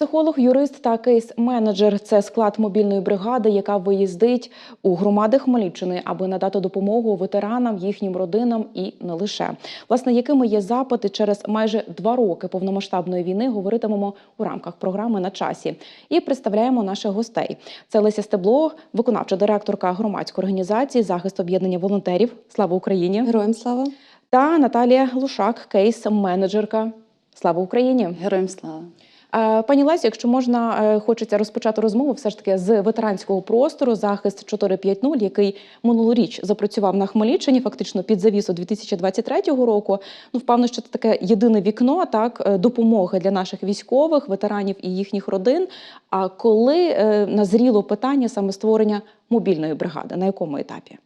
Психолог, юрист та кейс-менеджер це склад мобільної бригади, яка виїздить у громади Хмельниччини, аби надати допомогу ветеранам, їхнім родинам і не лише. Власне, якими є запити через майже два роки повномасштабної війни, говоритимемо у рамках програми на часі. І представляємо наших гостей. Це Леся Стебло, виконавча директорка громадської організації захист об'єднання волонтерів. Слава Україні! Героям слава! Та Наталія Лушак, кейс-менеджерка. Слава Україні! Героям слава! Е, Пані Лесі, якщо можна, е, хочеться розпочати розмову все ж таки з ветеранського простору захист 450, який минулоріч запрацював на Хмельниччині, фактично під завісу 2023 року. Ну, впевнено, що це таке єдине вікно так е, допомоги для наших військових, ветеранів і їхніх родин. А коли назріло питання саме створення мобільної бригади, на якому етапі?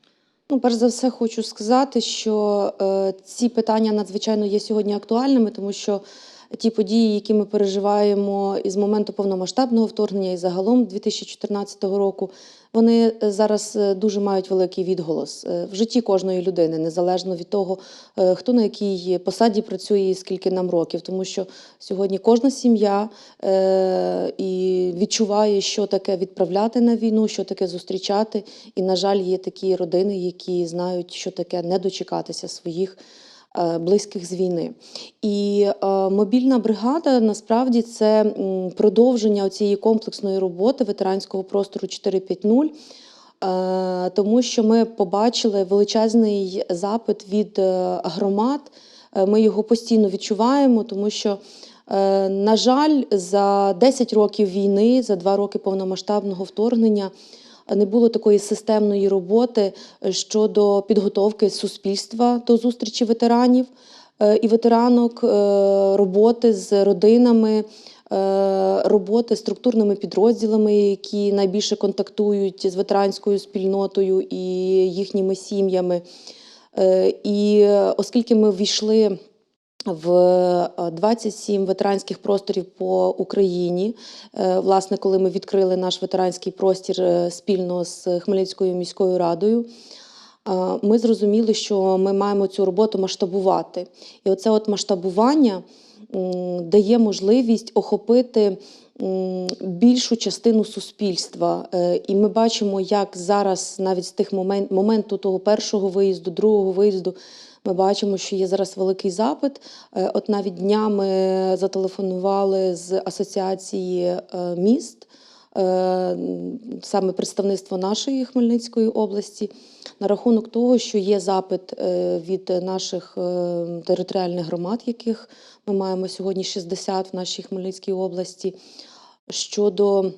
Ну, перш за все, хочу сказати, що е, ці питання надзвичайно є сьогодні актуальними, тому що ті події, які ми переживаємо із моменту повномасштабного вторгнення і загалом 2014 року, вони е, зараз е, дуже мають великий відголос е, в житті кожної людини, незалежно від того, хто на якій посаді працює і скільки нам років. Тому що сьогодні кожна сім'я і відчуває, що таке відправляти на війну, що таке зустрічати. І, на жаль, є такі родини, які знають, що таке не дочекатися своїх близьких з війни. І е, мобільна бригада насправді це продовження цієї комплексної роботи ветеранського простору 450. Е, Тому що ми побачили величезний запит від е, громад. Е, Ми його постійно відчуваємо, тому що, е, на жаль, за 10 років війни, за 2 роки повномасштабного вторгнення не було такої системної роботи щодо підготовки суспільства до зустрічі ветеранів е, і ветеранок, е, роботи з родинами, е, роботи з структурними підрозділами, які найбільше контактують з ветеранською спільнотою і їхніми сім'ями. Е, І оскільки ми ввійшли в е, 27 ветеранських просторів по Україні. Е, Власне, коли ми відкрили наш ветеранський простір е, спільно з Хмельницькою міською радою, е, ми зрозуміли, що ми маємо цю роботу масштабувати. І оце от масштабування дає можливість охопити більшу частину суспільства. Е, І ми бачимо, як зараз, навіть з тих момент, моменту того першого виїзду, другого виїзду, ми бачимо, що є зараз великий запит. Е, От навіть днями зателефонували з асоціації е, міст, е, саме представництво нашої Хмельницької області, на рахунок того, що є запит від наших територіальних громад, яких ми маємо сьогодні 60 в нашій Хмельницькій області, щодо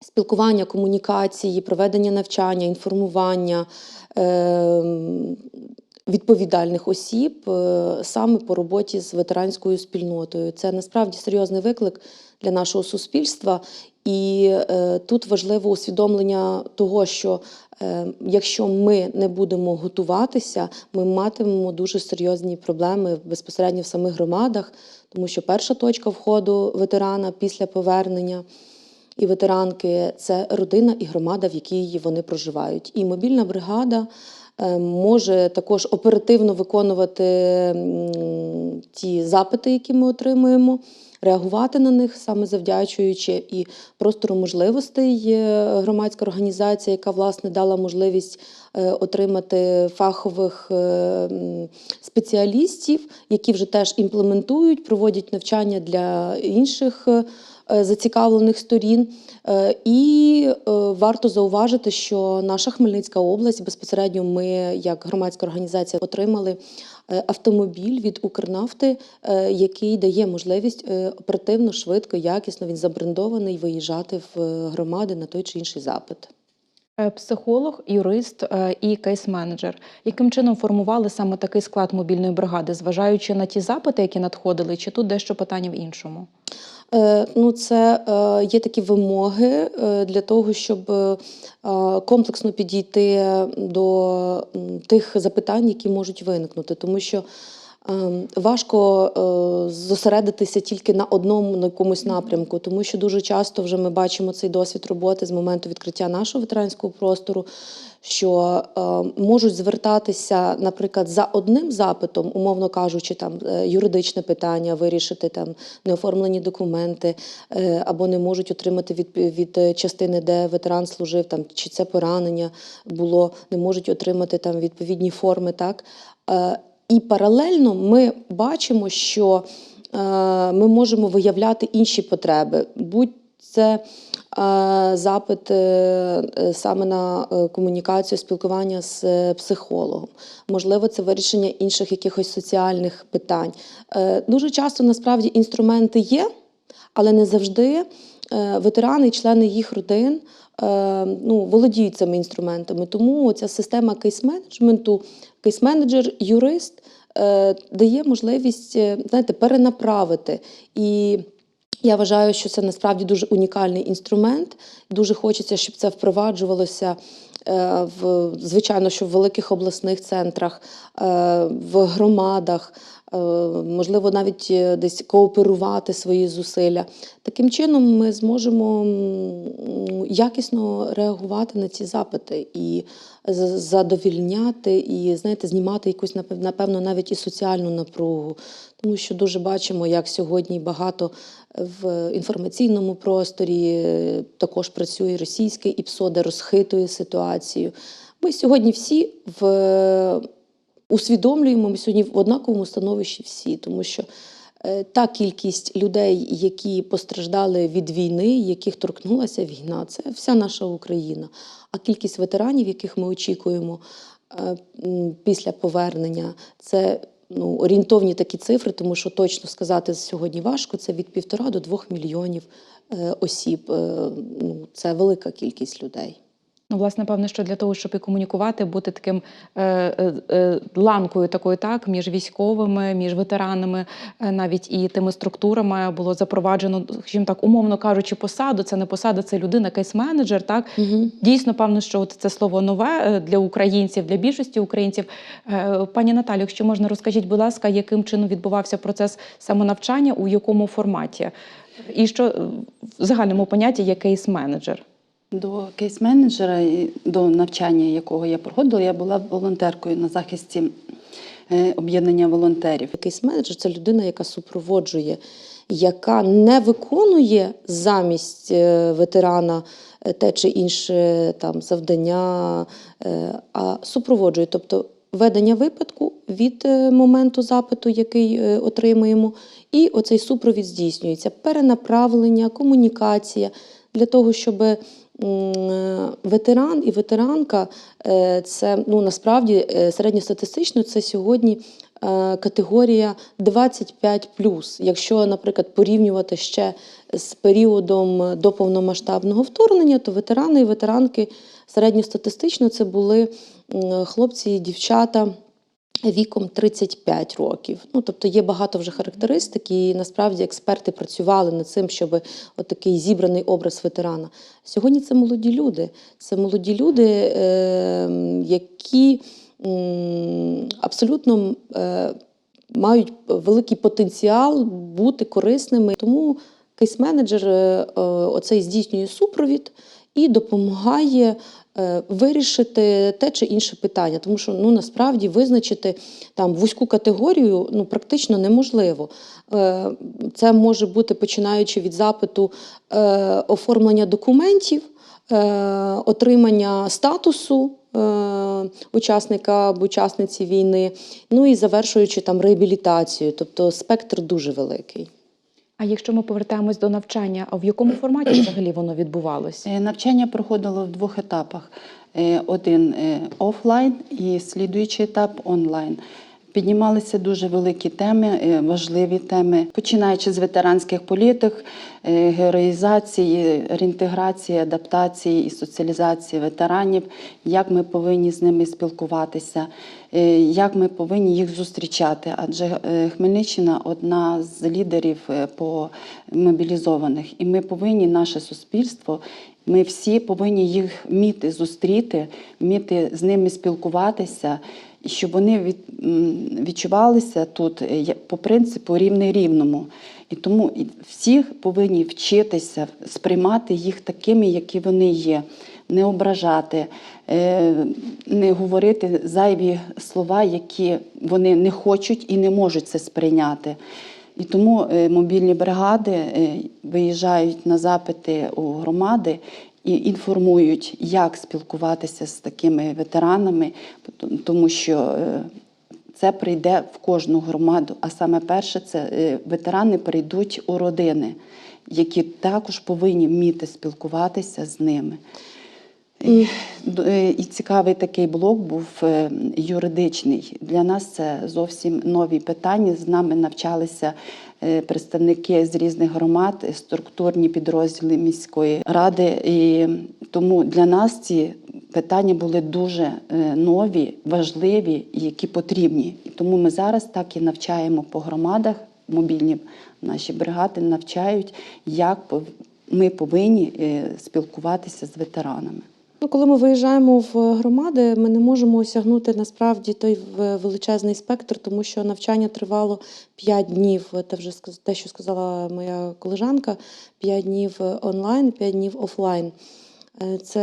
спілкування, комунікації, проведення навчання, інформування. Відповідальних осіб е, саме по роботі з ветеранською спільнотою. Це насправді серйозний виклик для нашого суспільства, і е, тут важливо усвідомлення того, що е, якщо ми не будемо готуватися, ми матимемо дуже серйозні проблеми безпосередньо в самих громадах, тому що перша точка входу ветерана після повернення і ветеранки це родина і громада, в якій вони проживають. І мобільна бригада може також оперативно виконувати ті запити, які ми отримуємо. Реагувати на них саме завдячуючи і простору можливостей є громадська організація, яка власне дала можливість е, отримати фахових е, спеціалістів, які вже теж імплементують, проводять навчання для інших е, е, зацікавлених сторін. Е, І е, варто зауважити, що наша Хмельницька область безпосередньо ми, як громадська організація, отримали е, автомобіль від Укрнафти, е, який дає можливість е, оперативно, швидко, якісно він забрендований виїжджати в е, громади на той чи інший запит. Е, Психолог, юрист е, і кейс-менеджер. Яким чином формували саме такий склад мобільної бригади, зважаючи на ті запити, які надходили, чи тут дещо питання в іншому? Е, Ну, це е, є такі вимоги е, для того, щоб комплексно підійти до тих запитань, які можуть виникнути. Тому що Ем, Важко зосередитися тільки на одному на якомусь напрямку, тому що дуже часто вже ми бачимо цей досвід роботи з моменту відкриття нашого ветеранського простору, що е, можуть звертатися, наприклад, за одним запитом, умовно кажучи, там е, юридичне питання, вирішити там неоформлені документи, е, або не можуть отримати від, від частини, де ветеран служив, там чи це поранення було, не можуть отримати там відповідні форми, так. Е, і паралельно ми бачимо, що е, ми можемо виявляти інші потреби. Будь це запит е, е, саме на е, комунікацію, спілкування з е, психологом, можливо, це вирішення інших якихось соціальних питань. Е, Дуже часто насправді інструменти є, але не завжди е, ветерани і члени їх родин е, ну, володіють цими інструментами. Тому ця система кейс-менеджменту, кейс-менеджер, юрист е, дає можливість е, знаєте, перенаправити. І я вважаю, що це насправді дуже унікальний інструмент. Дуже хочеться, щоб це впроваджувалося. е, В звичайно, що в великих обласних центрах, е, в громадах, е, можливо, навіть десь кооперувати свої зусилля. Таким чином, ми зможемо якісно реагувати на ці запити і задовільняти, і знаєте, знімати якусь напев- напевно навіть і соціальну напругу, тому що дуже бачимо, як сьогодні багато в інформаційному просторі е, також працює російське ІПСО, де розхитує ситуацію. Ми сьогодні всі в усвідомлюємо, ми сьогодні в однаковому становищі всі, тому що е, та кількість людей, які постраждали від війни, яких торкнулася війна, це вся наша Україна. А кількість ветеранів, яких ми очікуємо е, після повернення, це ну, орієнтовні такі цифри, тому що точно сказати сьогодні важко. Це від півтора до двох мільйонів е, осіб. Е, Ну, це велика кількість людей. Ну, власне, певне, що для того, щоб і комунікувати, бути таким е, е, е, ланкою такою, так, між військовими, між ветеранами, е, навіть і тими структурами було запроваджено, скажімо так, умовно кажучи, посаду. Це не посада, це людина, кейс-менеджер. Так Угу. дійсно, певно, що от це слово нове е, для українців, для більшості українців. Е, Пані Наталю, якщо можна, розкажіть, будь ласка, яким чином відбувався процес самонавчання, у якому форматі, і що в загальному понятті є кейс-менеджер. До кейс-менеджера, до навчання, якого я проходила, я була волонтеркою на захисті е, об'єднання волонтерів. Якийсь менеджер це людина, яка супроводжує, яка не виконує замість е, ветерана е, те чи інше там завдання, а супроводжує. Тобто ведення випадку від моменту запиту, який отримуємо, і оцей супровід здійснюється. Перенаправлення, комунікація для того, щоб ветеран і ветеранка е, це ну насправді е, середньостатистично це сьогодні е, категорія 25 Якщо, наприклад, порівнювати ще з періодом до повномасштабного вторгнення, то ветерани і ветеранки середньостатистично це були хлопці і дівчата. Віком 35 років. Ну, тобто є багато вже характеристик, і насправді експерти працювали над цим, щоб отакий зібраний образ ветерана. Сьогодні це молоді люди. Це молоді люди, е, які абсолютно е, мають великий потенціал бути корисними. Тому кейс-менеджер е, оцей здійснює супровід і допомагає е, вирішити те чи інше питання. Тому що ну, насправді визначити там вузьку категорію ну, практично неможливо. Е, Це може бути починаючи від запиту е, оформлення документів, отримання статусу. Учасника або учасниці війни, ну і завершуючи там реабілітацією, тобто спектр дуже великий. А якщо ми повертаємось до навчання, а в якому форматі взагалі воно відбувалося? Е, Навчання проходило в двох етапах: Е, один е, офлайн і слідуючий етап онлайн. Піднімалися дуже великі теми, е, важливі теми, починаючи з ветеранських політик, е, героїзації, реінтеграції, адаптації і соціалізації ветеранів, як ми повинні з ними спілкуватися, е, як ми повинні їх зустрічати. Адже Хмельниччина одна з лідерів по мобілізованих, і ми повинні наше суспільство. Ми всі повинні їх вміти зустріти, вміти з ними спілкуватися щоб вони від, відчувалися тут е, по принципу рівний рівному. І тому і всіх повинні вчитися сприймати їх такими, які вони є, не ображати, е, не говорити зайві слова, які вони не хочуть і не можуть це сприйняти. І тому е, мобільні бригади виїжджають на запити у громади і інформують, як спілкуватися з такими ветеранами, тому що е, це прийде в кожну громаду. А саме перше, це е, ветерани прийдуть у родини, які також повинні вміти спілкуватися з ними. І, е, і цікавий такий блок був е, юридичний. Для нас це зовсім нові питання. З нами навчалися е, представники з різних громад, структурні підрозділи міської ради. І тому для нас ці питання були дуже нові, важливі які потрібні. І тому ми зараз так і навчаємо по громадах. Мобільні наші бригади навчають, як ми повинні спілкуватися з ветеранами. Ну, коли ми виїжджаємо в громади, ми не можемо осягнути насправді той величезний спектр, тому що навчання тривало 5 днів. Це вже те, що сказала моя колежанка: 5 днів онлайн, 5 днів офлайн. Е, Це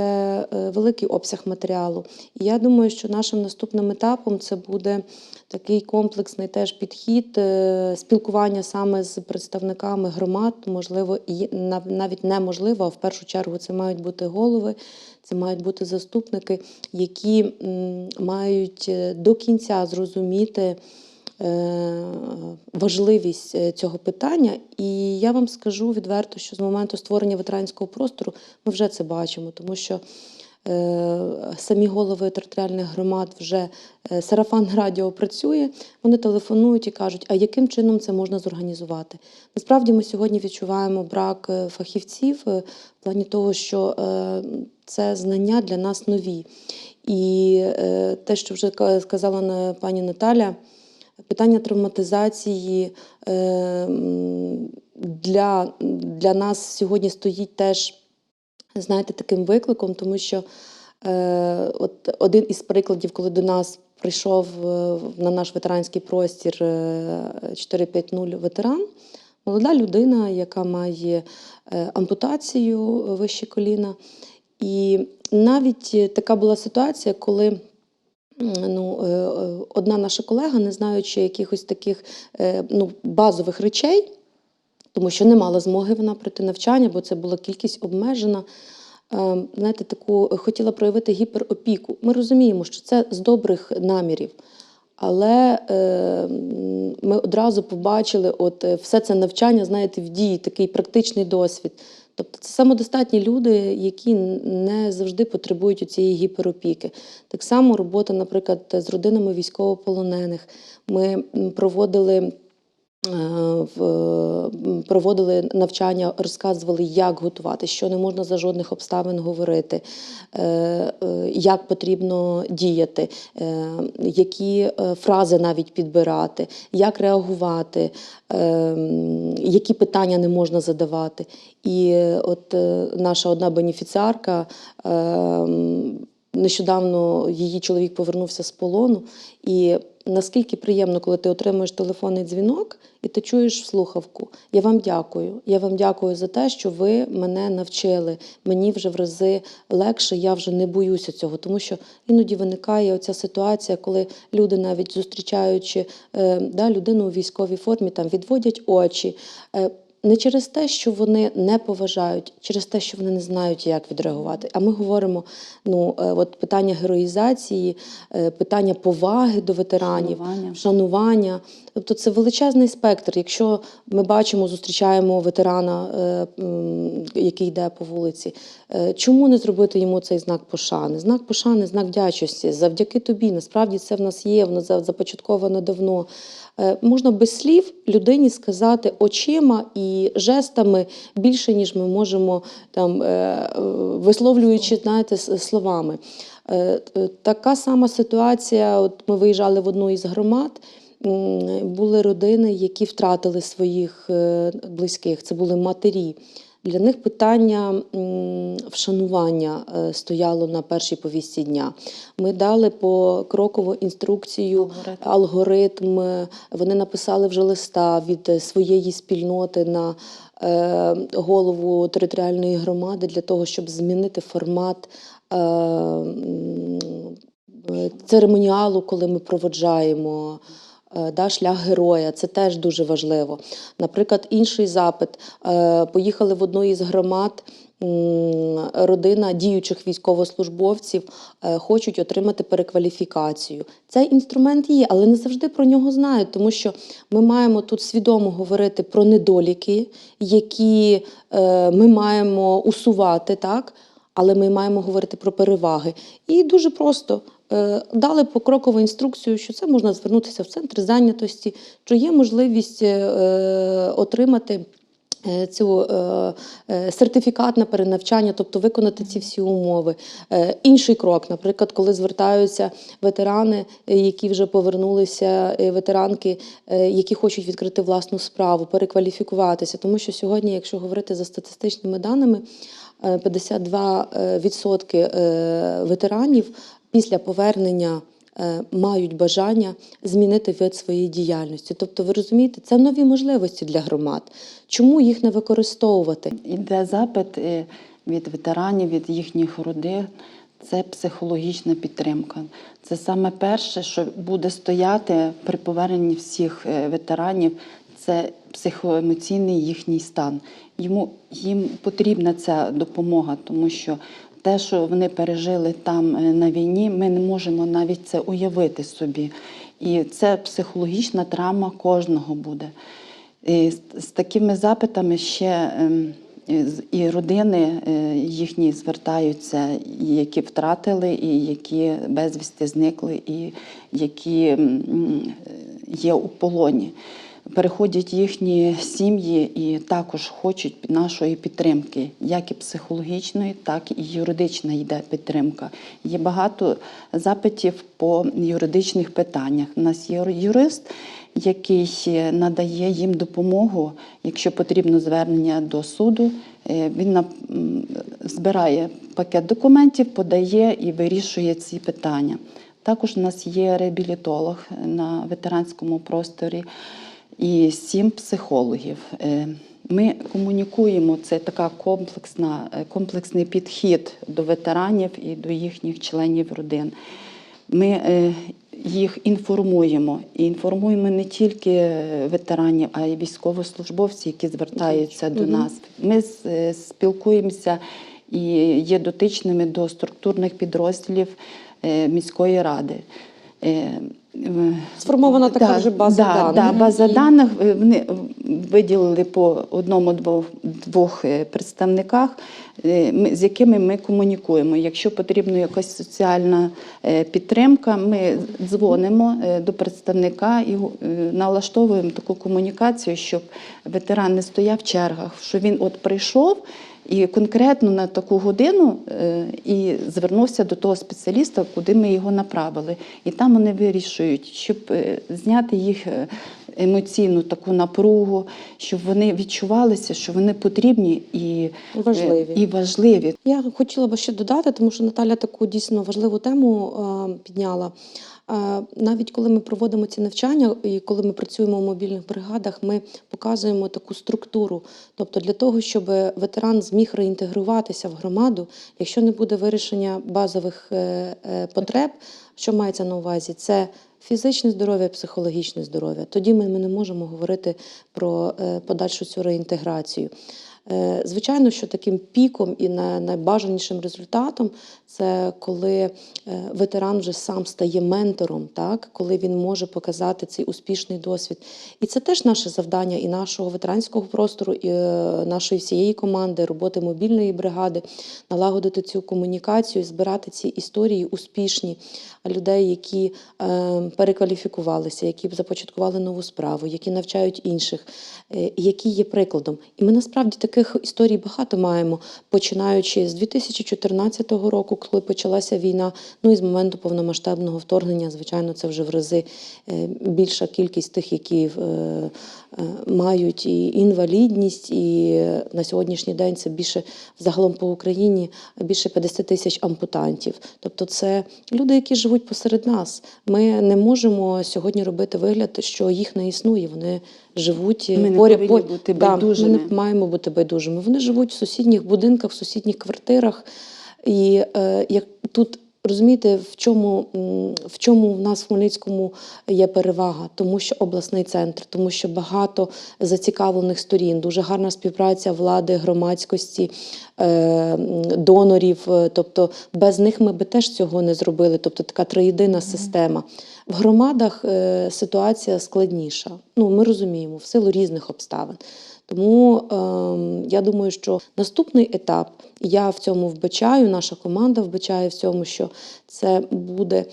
е, великий обсяг матеріалу. І я думаю, що нашим наступним етапом це буде такий комплексний теж підхід е, спілкування саме з представниками громад, можливо, і нав- навіть неможливо, а в першу чергу це мають бути голови, це мають бути заступники, які мають до кінця зрозуміти важливість е, цього питання. І я вам скажу відверто, що з моменту створення ветеранського простору ми вже це бачимо, тому що е, самі голови територіальних громад вже е, сарафан радіо працює, вони телефонують і кажуть, а яким чином це можна зорганізувати. Насправді ми сьогодні відчуваємо брак е, фахівців е, в плані того, що е, це знання для нас нові. І е, те, що вже сказала пані Наталя, питання травматизації е, для, для нас сьогодні стоїть теж, знаєте, таким викликом, тому що е, от один із прикладів, коли до нас прийшов е, на наш ветеранський простір е, 450 ветеран, молода людина, яка має ампутацію вище коліна. І навіть така була ситуація, коли ну, е, е, одна наша колега, не знаючи якихось таких е, ну, базових речей, тому що не мала змоги вона пройти навчання, бо це була кількість обмежена. Знаєте, таку хотіла проявити гіперопіку. Ми розуміємо, що це з добрих намірів. Але е, ми одразу побачили от все це навчання, знаєте, в дії, такий практичний досвід. Тобто це самодостатні люди, які не завжди потребують цієї гіперопіки. Так само робота, наприклад, з родинами військовополонених. Ми проводили. Е, Проводили навчання, розказували, як готувати, що не можна за жодних обставин говорити, е, е, як потрібно діяти, які фрази навіть підбирати, як реагувати, які питання не можна задавати. І от наша одна бенефіціарка. Нещодавно її чоловік повернувся з полону, і наскільки приємно, коли ти отримуєш телефонний дзвінок і ти чуєш слухавку. Я вам дякую. Я вам дякую за те, що ви мене навчили. Мені вже в рази легше, я вже не боюся цього, тому що іноді виникає оця ситуація, коли люди, навіть зустрічаючи е, да, людину у військовій формі, там відводять очі. Не через те, що вони не поважають, через те, що вони не знають, як відреагувати. А ми говоримо: ну, е, от питання героїзації, е, питання поваги до ветеранів, Вшанування. вшанування. Тобто це величезний спектр. Якщо ми бачимо, зустрічаємо ветерана, е, який йде по вулиці, чому не зробити йому цей знак пошани? Знак пошани, знак вдячності. Завдяки тобі. Насправді це в нас є, воно за- започатковано давно. Е, Можна без слів людині сказати очима і жестами більше, ніж ми можемо там, е, висловлюючи знаєте, словами. Е, Така сама ситуація. От ми виїжджали в одну із громад. Були родини, які втратили своїх близьких. Це були матері. Для них питання вшанування е, стояло на першій повістці дня. Ми дали покрокову інструкцію, Алгоритм. алгоритм. Вони написали вже листа від своєї спільноти на е, голову територіальної громади для того, щоб змінити формат. е, Церемоніалу, коли ми проводжаємо да, шлях героя, це теж дуже важливо. Наприклад, інший запит. Е, Поїхали в одну із громад. Родина діючих військовослужбовців е, хочуть отримати перекваліфікацію. Цей інструмент є, але не завжди про нього знають, тому що ми маємо тут свідомо говорити про недоліки, які е, ми маємо усувати, так? але ми маємо говорити про переваги. І дуже просто е, дали покрокову інструкцію, що це можна звернутися в центр зайнятості, що є можливість е, отримати. е, Цю е, е, сертифікат на перенавчання, тобто виконати ці всі умови. Е, інший крок, наприклад, коли звертаються ветерани, е, які вже повернулися, е, ветеранки, е, які хочуть відкрити власну справу, перекваліфікуватися. Тому що сьогодні, якщо говорити за статистичними даними, е, 52% е, ветеранів після повернення е, мають бажання змінити вид своєї діяльності. Тобто, ви розумієте, це нові можливості для громад. Чому їх не використовувати? Іде запит е, від ветеранів, від їхніх родин. Це психологічна підтримка. Це саме перше, що буде стояти при поверненні всіх е, ветеранів. Це психоемоційний їхній стан. Йому їм потрібна ця допомога, тому що те, що вони пережили там е, на війні, ми не можемо навіть це уявити собі. І це психологічна травма кожного буде. І з, такими запитами ще ем, і родини е, їхні звертаються, які втратили, і які безвісти зникли, і які є у полоні. Переходять їхні сім'ї і також хочуть нашої підтримки, як і психологічної, так і юридична йде підтримка. Є багато запитів по юридичних питаннях. У нас є юрист, який надає їм допомогу, якщо потрібно звернення до суду. е, Він збирає пакет документів, подає і вирішує ці питання. Також у нас є реабілітолог на ветеранському просторі і сім психологів. Е, Ми комунікуємо, це така комплексна, е, комплексний підхід до ветеранів і до їхніх членів родин. Ми е, їх інформуємо. І інформуємо не тільки ветеранів, а й військовослужбовців, які звертаються до нас. Ми спілкуємося і є дотичними до структурних підрозділів міської ради. Сформована така Да, вже база да, даних. Да, база даних е, вони виділили по одному двох, двох е, представниках, е, з якими ми комунікуємо. Якщо потрібна якась соціальна підтримка, ми дзвонимо до представника і налаштовуємо таку комунікацію, щоб ветеран не стояв в чергах, що він от прийшов. І конкретно на таку годину е, і звернувся до того спеціаліста, куди ми його направили. І там вони вирішують, щоб е, зняти їх е, емоційну таку напругу, щоб вони відчувалися, що вони потрібні і Важливі. І важливі. Я хотіла би ще додати, тому що Наталя таку дійсно важливу тему підняла. Навіть коли ми проводимо ці навчання і коли ми працюємо у мобільних бригадах, ми показуємо таку структуру. Тобто для того, щоб ветеран зміг реінтегруватися в громаду, якщо не буде вирішення базових е, е, потреб, що мається на увазі, це фізичне здоров'я, психологічне здоров'я. Тоді ми, ми не можемо говорити про е, подальшу цю реінтеграцію. Е, Звичайно, що таким піком і на- найбажанішим результатом це коли е, ветеран вже сам стає ментором, так? коли він може показати цей успішний досвід. І це теж наше завдання і нашого ветеранського простору, і е, нашої всієї команди, роботи мобільної бригади, налагодити цю комунікацію, збирати ці історії успішні людей, які перекваліфікувалися, які започаткували нову справу, які навчають інших, які є прикладом. І ми насправді таких історій багато маємо, починаючи з 2014 року, коли почалася війна, ну і з моменту повномасштабного вторгнення, звичайно, це вже в рази е, більша кількість тих, які е, е, мають і інвалідність, і на сьогоднішній день це більше загалом по Україні більше 50 тисяч ампутантів. Тобто, це люди, які живуть посеред нас. Ми не можемо сьогодні робити вигляд, що їх не існує. Вони живуть Ми не поряд- повинні по- бути Да. Ми не маємо бути байдужими. Вони живуть в сусідніх будинках, в сусідніх квартирах. І е, як тут розумієте, в чому, в чому в нас в Хмельницькому є перевага? Тому що обласний центр, тому що багато зацікавлених сторін, дуже гарна співпраця влади, громадськості, е, донорів. Тобто без них ми би теж цього не зробили. Тобто така триєдина система. В громадах е, ситуація складніша. Ну, ми розуміємо, в силу різних обставин. Тому ем, я думаю, що наступний етап я в цьому вбачаю, наша команда вбачає в цьому, що це буде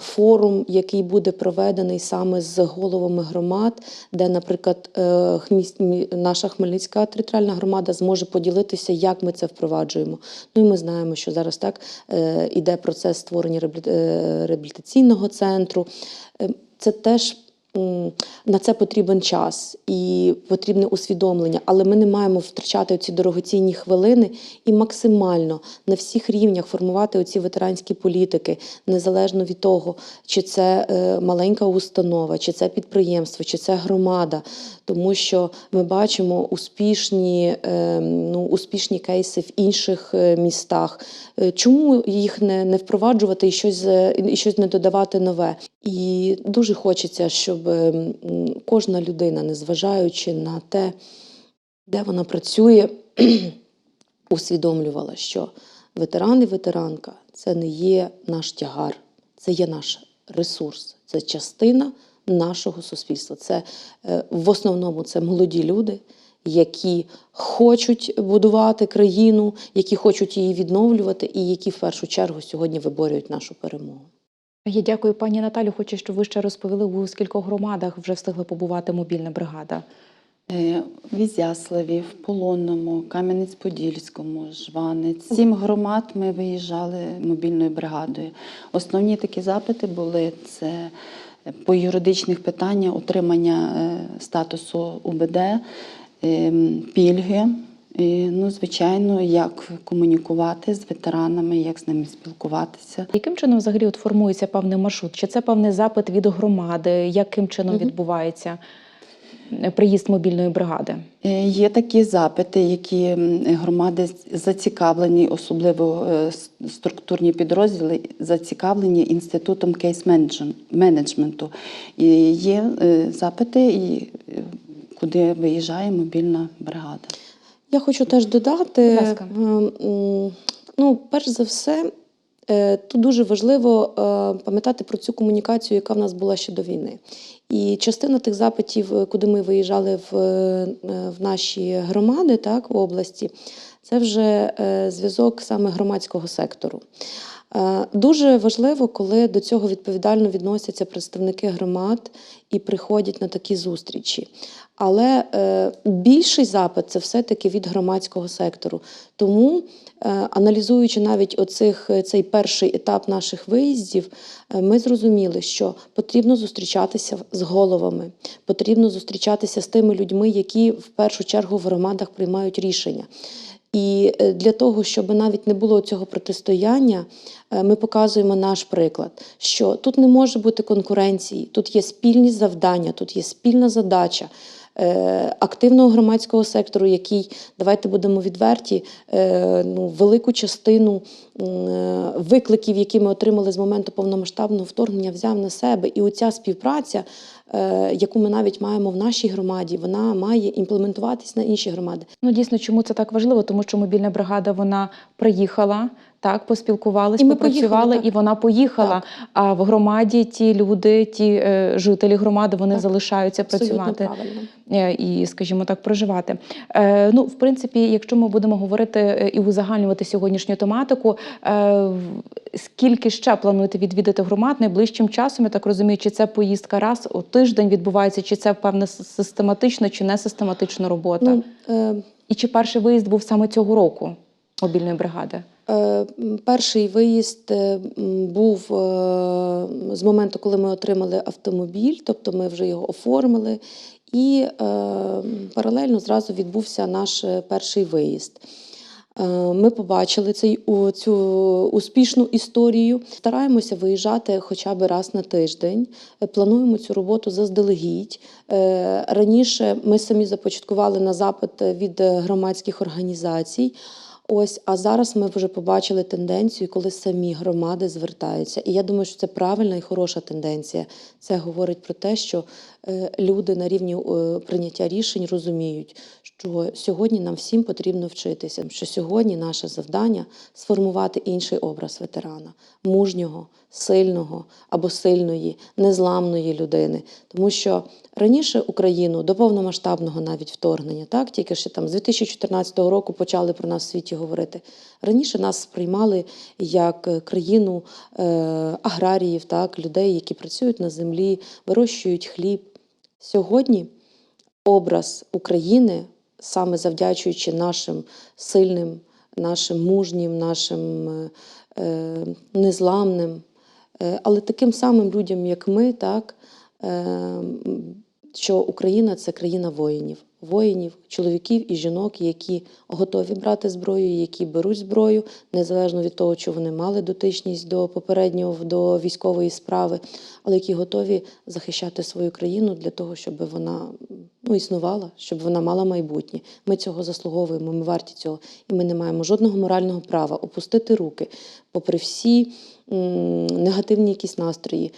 форум, який буде проведений саме з головами громад, де, наприклад, е, наша Хмельницька територіальна громада зможе поділитися, як ми це впроваджуємо. Ну і ми знаємо, що зараз так е, іде процес створення е, реабілітаційного центру. Е, Це теж на це потрібен час і потрібне усвідомлення, але ми не маємо втрачати ці дорогоцінні хвилини і максимально на всіх рівнях формувати оці ветеранські політики, незалежно від того, чи це е, маленька установа, чи це підприємство, чи це громада. Тому що ми бачимо успішні, е, ну, успішні кейси в інших е, містах. Чому їх не, не впроваджувати і щось, і щось не додавати нове? І дуже хочеться, щоб е, м, кожна людина, незважаючи на те, де вона працює, усвідомлювала, що ветеран і ветеранка це не є наш тягар, це є наш ресурс, це частина нашого суспільства. Це е, в основному це молоді люди, які хочуть будувати країну, які хочуть її відновлювати, і які в першу чергу сьогодні виборюють нашу перемогу. Я дякую, пані Наталю. Хочу, щоб ви ще розповіли, у скількох громадах вже встигла побувати мобільна бригада. Е, В Ізяславі, в Полонному, Кам'янець-Подільському, Жванець. Сім громад ми виїжджали мобільною бригадою. Основні такі запити були це по юридичних питаннях отримання е, статусу УБД, е, пільги. І, ну, звичайно, як комунікувати з ветеранами, як з ними спілкуватися. Яким чином взагалі от формується певний маршрут? Чи це певний запит від громади? Яким чином Мгм. відбувається е, приїзд мобільної бригади? Е, Є такі запити, які громади зацікавлені, особливо е, структурні підрозділи, зацікавлені інститутом кейс-менеджменту. І є запити, і, куди виїжджає мобільна бригада. Я хочу теж додати, Будь ласка. е, ну, перш за все, е, тут дуже важливо е, пам'ятати про цю комунікацію, яка в нас була ще до війни. І частина тих запитів, е, куди ми виїжджали в, в наші громади, так, в області, це вже зв'язок саме громадського сектору. Е, Дуже важливо, коли до цього відповідально відносяться представники громад і приходять на такі зустрічі. Але е, більший запит це все-таки від громадського сектору. Тому, е, аналізуючи навіть оцих, цей перший етап наших виїздів, ми зрозуміли, що потрібно зустрічатися з головами, потрібно зустрічатися з тими людьми, які в першу чергу в громадах приймають рішення. І е, для того, щоб навіть не було цього протистояння, е, ми показуємо наш приклад, що тут не може бути конкуренції, тут є спільні завдання, тут є спільна задача. Е, Активного громадського сектору, який, давайте будемо відверті, е, ну, велику частину е, викликів, які ми отримали з моменту повномасштабного вторгнення, взяв на себе. І оця співпраця, яку ми навіть маємо в нашій громаді, вона має імплементуватись на інші громади. Ну дійсно, чому це так важливо? Тому що мобільна бригада вона приїхала Так, поспілкувались, попрацювали, поїхали, і вона поїхала. Так. А в громаді ті люди, ті е, жителі громади, вони Так. залишаються Абсолютно працювати. правильно. е, і, скажімо так, проживати. Е, ну, в принципі, якщо ми будемо говорити е, і узагальнювати сьогоднішню тематику, е, скільки ще плануєте відвідати громад найближчим часом? Я так розумію, чи це поїздка раз у тиждень відбувається, чи це певне с- систематична чи не систематична робота? Ну, е, І чи перший виїзд був саме цього року мобільної бригади? Е, Перший виїзд е, був е, з моменту, коли ми отримали автомобіль, тобто ми вже його оформили, і паралельно зразу відбувся наш перший виїзд. Ми побачили цей, цю успішну історію. Стараємося виїжджати хоча б раз на тиждень. Плануємо цю роботу заздалегідь. Раніше ми самі започаткували на запит від громадських організацій. Ось, а зараз ми вже побачили тенденцію, коли самі громади звертаються. І я думаю, що це правильна і хороша тенденція. Це говорить про те, що люди на рівні е, прийняття рішень розуміють, що сьогодні нам всім потрібно вчитися, що сьогодні наше завдання сформувати інший образ ветерана, мужнього, сильного або сильної, незламної людини. Тому що раніше Україну до повномасштабного навіть вторгнення, так тільки ще там з 2014 року почали про нас в світі говорити. Раніше нас сприймали як е, країну е, аграріїв, так, людей, які працюють на землі, вирощують хліб. Сьогодні образ України, саме завдячуючи нашим сильним, нашим мужнім, нашим е, е, незламним, е, але таким самим людям, як ми, так, е, що Україна це країна воїнів, воїнів, чоловіків і жінок, які готові брати зброю, які беруть зброю, незалежно від того, чи вони мали дотичність до попереднього до військової справи, але які готові захищати свою країну для того, щоб вона ну, існувала, щоб вона мала майбутнє. Ми цього заслуговуємо, ми варті цього, і ми не маємо жодного морального права опустити руки, попри всі м, негативні якісь настрої.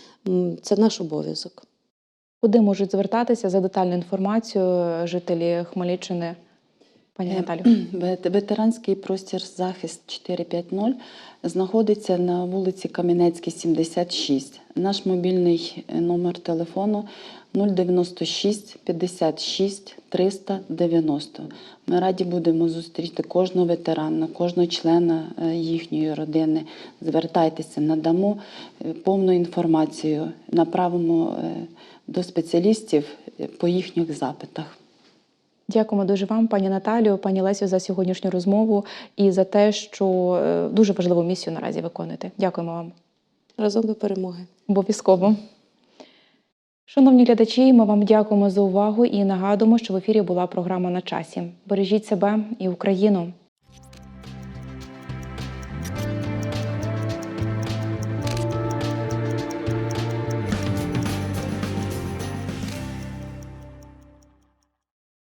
Це наш обов'язок. Куди можуть звертатися за детальну інформацію жителі Хмельниччини? Пані Е, Наталю. Ветеранський простір захист 450 знаходиться на вулиці Кам'янецькій, 76. Наш мобільний е, номер телефону 096 56 390. Ми раді будемо зустріти кожного ветерана, кожного члена е, їхньої родини. Звертайтеся, надамо е, повну інформацію, направимо е, до спеціалістів по їхніх запитах. Дякуємо дуже вам, пані Наталію, пані Лесю, за сьогоднішню розмову і за те, що е, дуже важливу місію наразі виконуєте. Дякуємо вам. Разом до перемоги. Обов'язково. Шановні глядачі, ми вам дякуємо за увагу і нагадуємо, що в ефірі була програма на часі. Бережіть себе і Україну.